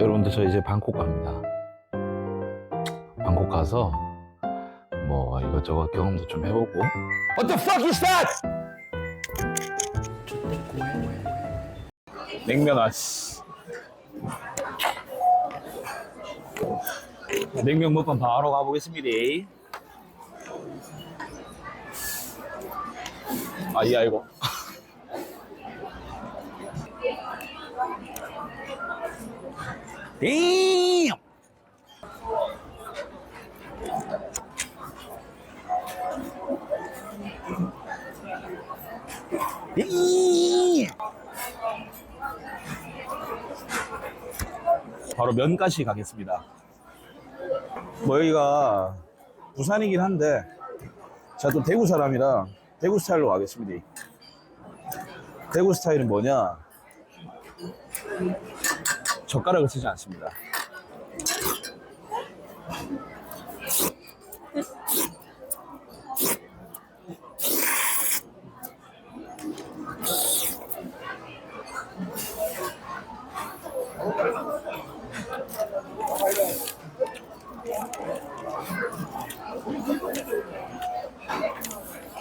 여러분들 저 이제 방콕 갑니다. 방콕 가서 뭐 이것저것 경험도 좀 해보고. What the fuck is that? 냉면 아씨. 냉면 먹방 바로 가보겠습니다. 아, 이 아이고. Damn! 바로 면가시 가겠습니다. 뭐 여기가 부산이긴 한데 제가 또 대구 사람이라 대구 스타일로 가겠습니다. 대구 스타일은 뭐냐? 젓가락을 쓰지 않습니다.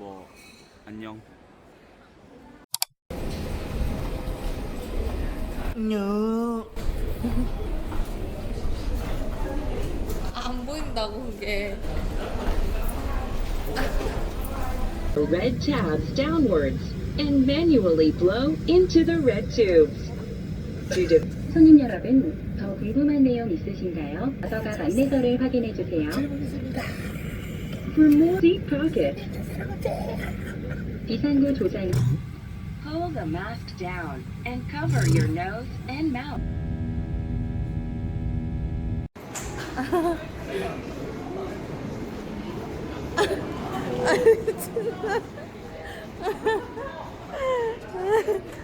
뭐 안녕. 안 보인다고 그게. red tabs downwards and manually blow into the red tubes. Due to 손님 여러분, 더 궁금한 내용 있으신가요? 좌석앞 안내서를 확인해 주세요. for more deep pocket, 비상구 조장 pull the mask down and cover your nose and mouth. 배고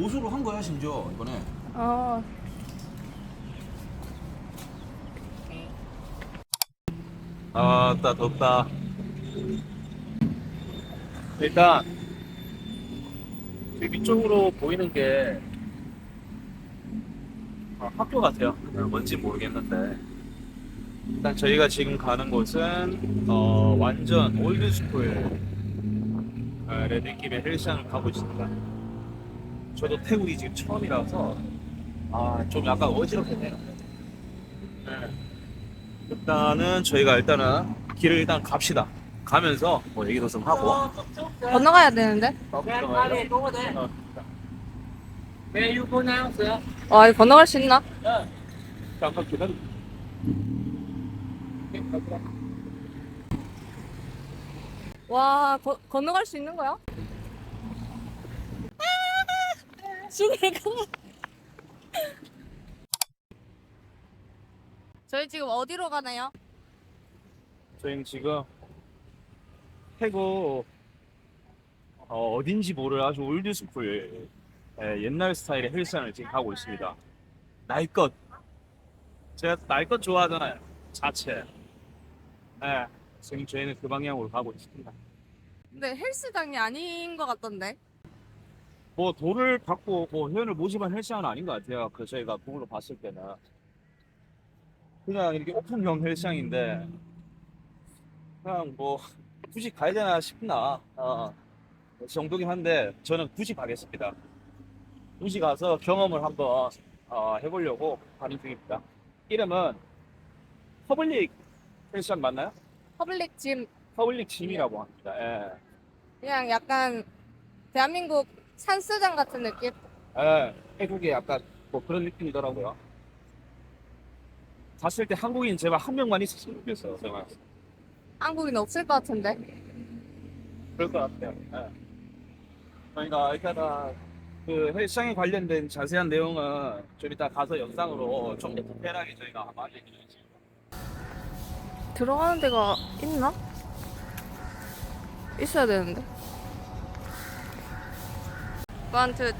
보수로 한 거야 심지어 이번에. 어. 아따 덥다. 일단 여기 위쪽으로 보이는 게 아, 학교 같아요. 어, 뭔지 모르겠는데 일단 저희가 지금 가는 곳은 어, 완전 올드스쿨 어, 느낌의 헬스장을 가고 있습니다. 저도 태국이 지금 처음이라서 아, 좀 약간 어지럽겠네요. 네. 일단은 저희가 일단은 길을 일단 갑시다. 가면서 뭐 얘기도 좀 하고. 건너가야 되는데? 어, 와 이거 건너갈 수 있나? 잠깐 기다려. 와 거, 건너갈 수 있는 거야? 죽을 것 저희 지금 어디로 가나요? 저희는 지금 태국 어, 어딘지 모를 아주 올드스쿨 예, 옛날 스타일의 헬스장을 지금 가고 있습니다. 날것 제가 날것 좋아하잖아요. 자체. 예, 지금 저희는 그 방향으로 가고 있습니다. 근데 헬스장이 아닌 것 같던데. 뭐 돈을 받고 뭐 회원을 모집한 헬스장은 아닌 것 같아요. 그 저희가 구글로 봤을 때는 그냥 이렇게 오픈형 헬스장인데 그냥 뭐 굳이 가야 되나 싶나 어, 그 정도긴 한데 저는 굳이 가겠습니다. 굳이 가서 경험을 한번 어, 해보려고 가는 중입니다. 이름은 퍼블릭 헬스장 맞나요? 퍼블릭 짐 퍼블릭 짐이라고 합니다. 예. 그냥 약간 대한민국 산수장 같은 느낌? 예, 태국에 약간 뭐 그런 느낌이더라고요. 갔을 때 한국인 제발 한 명만 있었으면 좋겠어요, 제가. 한국인 없을 것 같은데. 그럴 것 같아요. 예. 저희가 일단은 그 헬스장에 관련된 자세한 내용은 좀 이따 가서 영상으로 좀 더 디테일하게 저희가 한번 알려드리겠습니다. 들어가는 데가 있나? 있어야 되는데. 원, 투, 쓰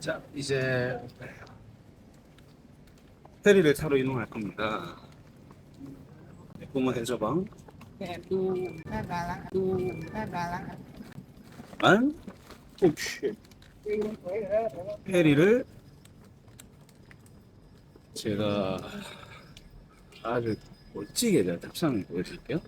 자, 이제 페리를 타러 이동할 겁니다. 꿈은 해저방. 만? 오씨. 페리를 제가 아주 멋지게 제가 탑상을 보여드릴게요.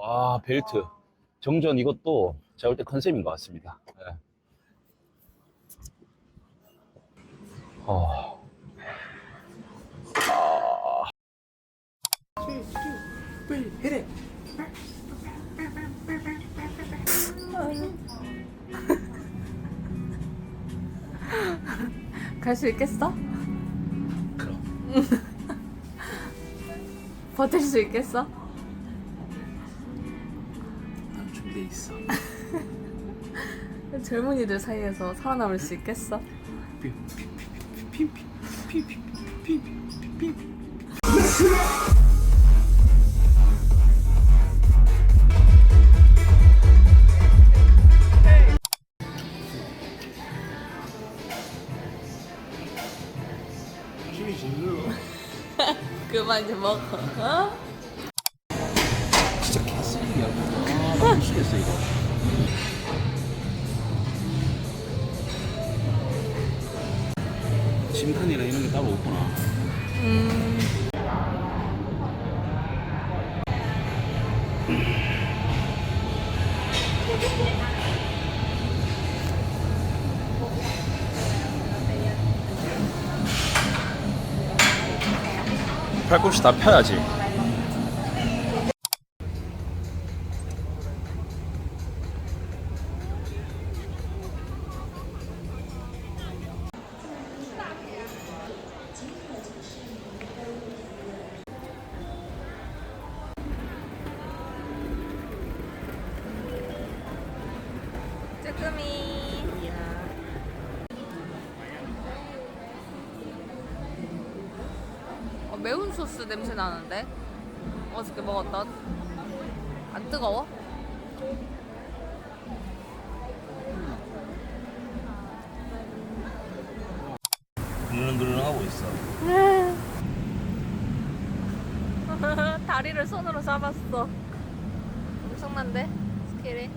아, 벨트. 정전 이것도 제가 볼 때 컨셉인 것 같습니다. 예. 어. 갈 수 있겠어? 그럼. 버틸 수 있겠어? 난 준비돼 있어. 젊은이들 사이에서 살아남을 수 있겠어? 그만 좀 먹어. 어? 진짜 개쓰레기야. 아, 미치겠어, 이거. 짐칸이나 이런 게 따로 없구나. 팔꿈치 다 펴야지. 쭈꾸미. 소스 냄새 나는데? 어저께 먹었던? 안 뜨거워? 누르릉누르릉 하고 있어. 다리를 손으로 잡았어. 엄청난데? 스케일이?